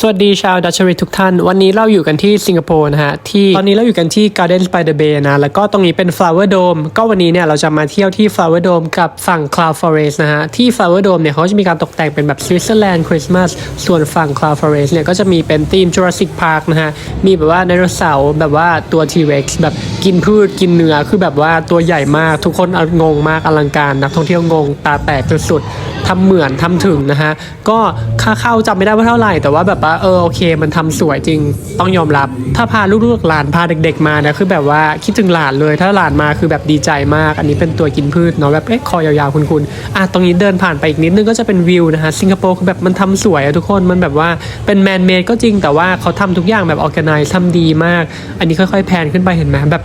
สวัสดีชาวดัชริทุกท่าน วันนี้เราอยู่กันที่สิงคโปร์นะฮะ ที่ตอนนี้เราอยู่กันที่ Garden by the Bay นะ แล้วก็ตรงนี้เป็น Flower Dome ก็วันนี้เนี่ยเราจะมาเที่ยวที่ Flower Dome กับฝั่ง Cloud Forest นะฮะ ที่ Flower Dome เนี่ยเขาจะมีการตกแต่งเป็นแบบ Switzerland Christmas ส่วนฝั่ง Cloud Forest เนี่ยก็จะมีเป็นธีม Jurassic Park นะฮะ มีแบบว่าไดโนเสาร์แบบว่าตัว T-Rex แบบ กินพืชกินเนื้อคือแบบว่าตัวใหญ่มากทุกคนงงมากอลังการนักท่องเที่ยวงงตาแตกสุดๆทำเหมือนทำถึงนะฮะก็ค่าเข้าจำไม่ได้ว่าเท่าไหร่ แต่ว่าแบบว่าเออโอเค มันทำสวยจริงต้องยอมรับ ถ้าพาลูกๆหลานพาเด็ก ๆ มาเนี่ยคือแบบว่าคิดถึงหลานเลย ถ้าหลานมาคือแบบดีใจมาก อันนี้เป็นตัวกินพืชเนาะแบบเอ๊ะคอยาวๆคุณๆอะตรงนี้เดินผ่านไปอีกนิดนึงก็จะเป็นวิวนะฮะสิงคโปร์คือแบบมันทำสวยอะทุกคนมันแบบว่าเป็นแมนเมดก็จริงแต่ว่าเขาทำทุกอย่างแบบออแกไนซ์ทำดีมาก อันนี้ค่อยๆแพนขึ้นไปเห็นไหมแบบ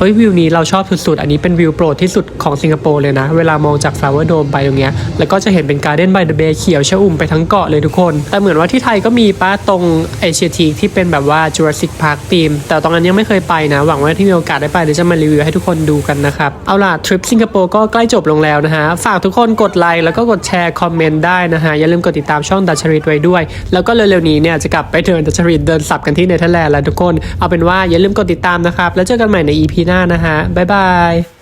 เฮ้ยวิวนี้เราชอบสุดๆ อันนี้เป็นวิวโปรดที่สุดของสิงคโปร์เลยนะ เวลามองจาก Flower Dome ไปตรงเนี้ยแล้วก็จะเห็นเป็น Garden by the Bay เบคเขียวชอุ่มไปทั้งเกาะเลยทุกคน แต่เหมือนว่าที่ไทยก็มีป้าตรงเอเชียทีที่เป็นแบบว่า Jurassic Park ธีมแต่ตรงนั้นยังไม่เคยไปนะ หวังว่าที่มีโอกาสได้ไปเดี๋ยวจะมารีวิวให้ทุกคนดูกันนะครับเอาล่ะทริปสิงคโปร์ก็ใกล้จบลงแล้วนะฮะฝากทุกคนกดไลค์แล้วก็กดแชร์คอมเมนต์ได้นะฮะอย่าลืมกดติดตามช่องดัชริตไว้ด้วย แล้วก็เร็วๆนี้เนี่ยจะกลับไปเดินดัชริตเดินสับกันที่เนเธอร์แลนด์แล้วทุกคนเอาเป็นว่าอย่าลืมกดติดตามนะครับแล้วเจอกันใหม่ใน EP หน้านะฮะบ๊ายบาย